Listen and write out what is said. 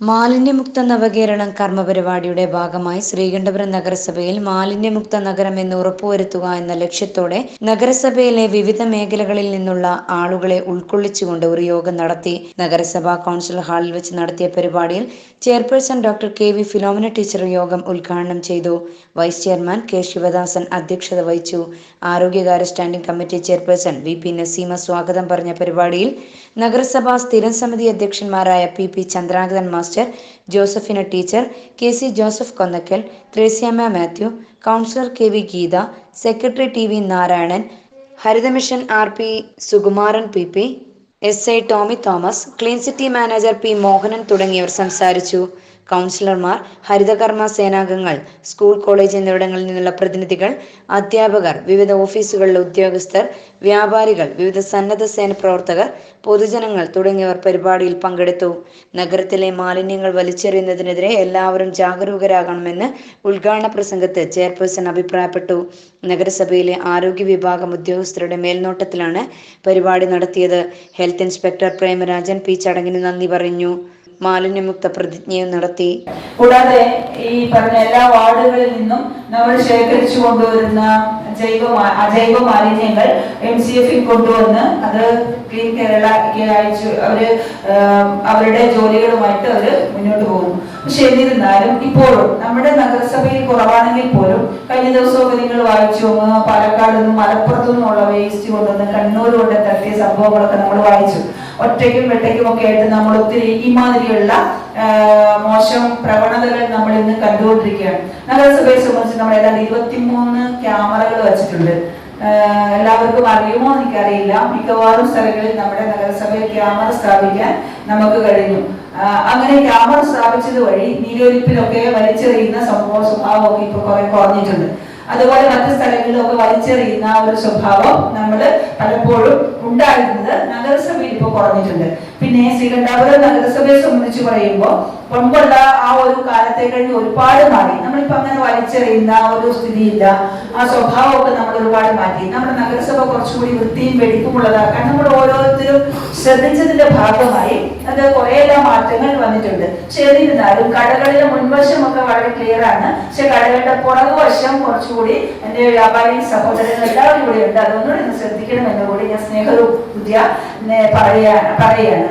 മാലിന്യമുക്ത നവകേരളം കർമ്മപരിപാടിയുടെ ഭാഗമായി ശ്രീകണ്ഠപുരം നഗരസഭയിൽ മാലിന്യമുക്ത നഗരം എന്ന് ഉറപ്പുവരുത്തുക എന്ന ലക്ഷ്യത്തോടെ നഗരസഭയിലെ വിവിധ മേഖലകളിൽ നിന്നുള്ള ആളുകളെ ഉൾക്കൊള്ളിച്ചുകൊണ്ട് ഒരു യോഗം നടത്തി നഗരസഭാ കൗൺസിൽ ഹാളിൽ വെച്ച് നടത്തിയ പരിപാടിയിൽ chairperson doctor K V Philomina teacher യോഗം ഉദ്ഘാടനം ചെയ്തു. വൈസ് ചെയർമാൻ കെ ശിവദാസൻ അധ്യക്ഷത വഹിച്ചു. ആരോഗ്യകാര്യ standing committee chairperson V P Naseema സ്വാഗതം പറഞ്ഞ പരിപാടിയിൽ നഗരസഭാ സ്ഥിരം സമിതി അധ്യക്ഷന്മാരായ P P Chandrangathan Josephina teacher K C Joseph Konnakkal Thresiamma Mathew councillor K V Geetha secretary T V Narayanan ഹരിതമിഷൻ R P Sukumaran P P S I Tomy Thomas clean city manager P Mohanan തുടങ്ങിയവർ സംസാരിച്ചു. കൗൺസിലർമാർ ഹരിതകർമ്മ സേനാംഗങ്ങൾ school college എന്നിവിടങ്ങളിൽ നിന്നുള്ള പ്രതിനിധികൾ അധ്യാപകർ വിവിധ ഓഫീസുകളിലെ ഉദ്യോഗസ്ഥർ വ്യാപാരികൾ വിവിധ സന്നദ്ധ സേന പ്രവർത്തകർ പൊതുജനങ്ങൾ തുടങ്ങിയവർ പരിപാടിയിൽ പങ്കെടുത്തു. നഗരത്തിലെ മാലിന്യങ്ങൾ വലിച്ചെറിയുന്നതിനെതിരെ എല്ലാവരും ജാഗരൂകരാകണമെന്ന് ഉദ്ഘാടന പ്രസംഗത്ത് ചെയർപേഴ്സൺ അഭിപ്രായപ്പെട്ടു. നഗരസഭയിലെ ആരോഗ്യ വിഭാഗം ഉദ്യോഗസ്ഥരുടെ മേൽനോട്ടത്തിലാണ് പരിപാടി നടത്തിയത്. ഹെൽത്ത് ഇൻസ്പെക്ടർ പ്രേമരാജൻ പി ചടങ്ങിന് നന്ദി പറഞ്ഞു. മാലിന്യമുക്ത പ്രതിജ്ഞയും നടത്തി. കൂടാതെ ഈ പറഞ്ഞ എല്ലാ വാർഡുകളിൽ നിന്നും നമ്മൾ ശേഖരിച്ചു കൊണ്ടുവരുന്ന ജൈവ അജൈവ മാലിന്യങ്ങൾ എം സി എഫിൽ കൊണ്ടുവന്ന് അത് ക്ലീൻ കേരള അയച്ചു. അവർ അവരുടെ ജോലികളുമായിട്ട് അവർ മുന്നോട്ട് പോകുന്നു. പക്ഷെ എന്നിരുന്നാലും ഇപ്പോഴും നമ്മുടെ നഗരസഭയിൽ കുറവാണെങ്കിൽ പോലും കഴിഞ്ഞ ദിവസമൊക്കെ നിങ്ങൾ വായിച്ചു പാലക്കാട് നിന്നും മലപ്പുറത്തു നിന്നുള്ള വേസ്റ്റ് കൊണ്ടുവന്ന് കണ്ണൂർ കൊണ്ട് തട്ടിയ സംഭവങ്ങളൊക്കെ നമ്മൾ വായിച്ചു. ഒറ്റയ്ക്കും വെട്ടയ്ക്കും ഒക്കെ ആയിട്ട് നമ്മൾ ഒത്തിരി ഇമാതിരിയുള്ള മോശം പ്രവണതകൾ നമ്മൾ ഇന്ന് കണ്ടുകൊണ്ടിരിക്കുകയാണ്. നഗരസഭയെ സംബന്ധിച്ച് നമ്മൾ ഏതാണ്ട് ഇരുപത്തിമൂന്ന് ക്യാമറകൾ വെച്ചിട്ടുണ്ട്. എല്ലാവർക്കും അറിയുമോ എനിക്കറിയില്ല. മിക്കവാറും സ്ഥലങ്ങളിൽ നമ്മുടെ നഗരസഭയിൽ ക്യാമറ സ്ഥാപിക്കാൻ നമുക്ക് കഴിഞ്ഞു. അങ്ങനെ ക്യാമറ സ്ഥാപിച്ചത് വഴി നീരൊലിപ്പിലൊക്കെ വലിച്ചെറിയുന്ന സംഭവ സ്വഭാവമൊക്കെ ഇപ്പൊ കുറെ കുറഞ്ഞിട്ടുണ്ട്. അതുപോലെ മറ്റു സ്ഥലങ്ങളിലൊക്കെ വലിച്ചെറിയുന്ന ഒരു സ്വഭാവം നമ്മൾ പലപ്പോഴും ഉണ്ടായിരുന്നത് നഗരസഭയിൽ ഇപ്പോൾ കുറഞ്ഞിട്ടുണ്ട്. പിന്നെ ശ്രീകണ്ഠാപുരം നഗരസഭയെ സംബന്ധിച്ച് പറയുമ്പോൾ പമ്പുള്ള ആ ഒരു കാലത്തെ കഴിഞ്ഞ് ഒരുപാട് മാറി. നമ്മളിപ്പോ അങ്ങനെ വലിച്ചെറിയുന്ന ഒരു സ്ഥിതിയില്ല. ആ സ്വഭാവമൊക്കെ നമ്മൾ ഒരുപാട് മാറ്റി. നമ്മുടെ നഗരസഭ കുറച്ചുകൂടി വൃത്തിയും വെടിപ്പുമുള്ളതാക്കാൻ നമ്മൾ ഓരോരുത്തരും ശ്രദ്ധിച്ചതിന്റെ ഭാഗമായി അത് കുറേയെല്ലാം മാറ്റങ്ങൾ വന്നിട്ടുണ്ട്. പക്ഷെ എന്നിരുന്നാലും കടകളിലെ മുൻവശമൊക്കെ വളരെ ക്ലിയർ ആണ്. പക്ഷെ കടകളുടെ പുറകുവശം കുറച്ചുകൂടി എന്റെ വ്യാപാരി സഹോദരങ്ങൾ എല്ലാവരും കൂടി ഉണ്ട്. അതൊന്നുകൂടി ഒന്ന് ശ്രദ്ധിക്കണമെന്ന് കൂടി ഞാൻ സ്നേഹവും പുതിയ പറയാ പറയാണ്